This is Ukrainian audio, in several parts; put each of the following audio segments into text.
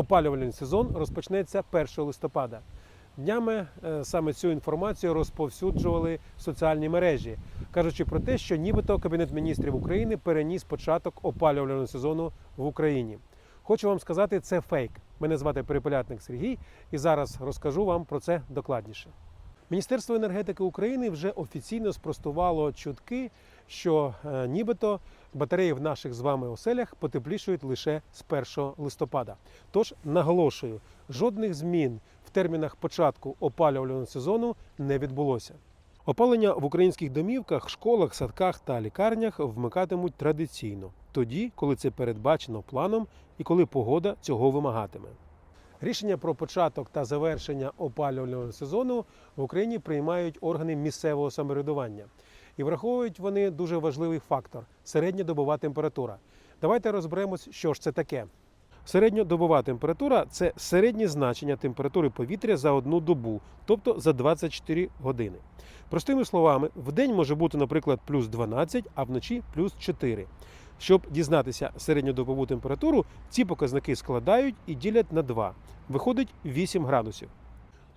Опалювальний сезон розпочнеться 1 листопада. Днями е, саме цю інформацію розповсюджували соціальні мережі, кажучи про те, що нібито Кабінет міністрів України переніс початок опалювального сезону в Україні. Хочу вам сказати, це фейк. Мене звати Перепелятник Сергій, і зараз розкажу вам про це докладніше. Міністерство енергетики України вже офіційно спростувало чутки, що е, нібито батареї в наших з вами оселях потеплішують лише з 1 листопада. Тож наголошую, жодних змін в термінах початку опалювального сезону не відбулося. Опалення в українських домівках, школах, садках та лікарнях вмикатимуть традиційно, тоді, коли це передбачено планом і коли погода цього вимагатиме. Рішення про початок та завершення опалювального сезону в Україні приймають органи місцевого самоврядування. І враховують вони дуже важливий фактор середньодобова температура. Давайте розберемось, що ж це таке. Середньодобова температура це середнє значення температури повітря за одну добу, тобто за 24 години. Простими словами, в день може бути, наприклад, плюс 12, а вночі плюс 4. Щоб дізнатися середньодобову температуру, ці показники складають і ділять на 2. Виходить 8 градусів.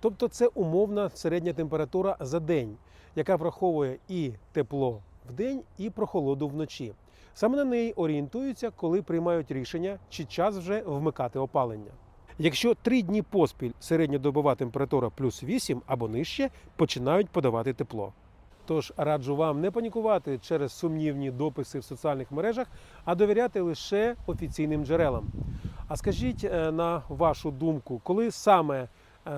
Тобто це умовна середня температура за день, яка враховує і тепло в день, і прохолоду вночі. Саме на неї орієнтуються, коли приймають рішення, чи час вже вмикати опалення. Якщо три дні поспіль середньодобова температура плюс 8 або нижче, починають подавати тепло. Тож раджу вам не панікувати через сумнівні дописи в соціальних мережах, а довіряти лише офіційним джерелам. А скажіть е, на вашу думку, коли саме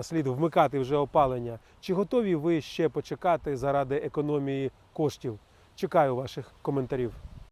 слід вмикати вже опалення? Чи готові ви ще почекати заради економії коштів? Чекаю ваших коментарів.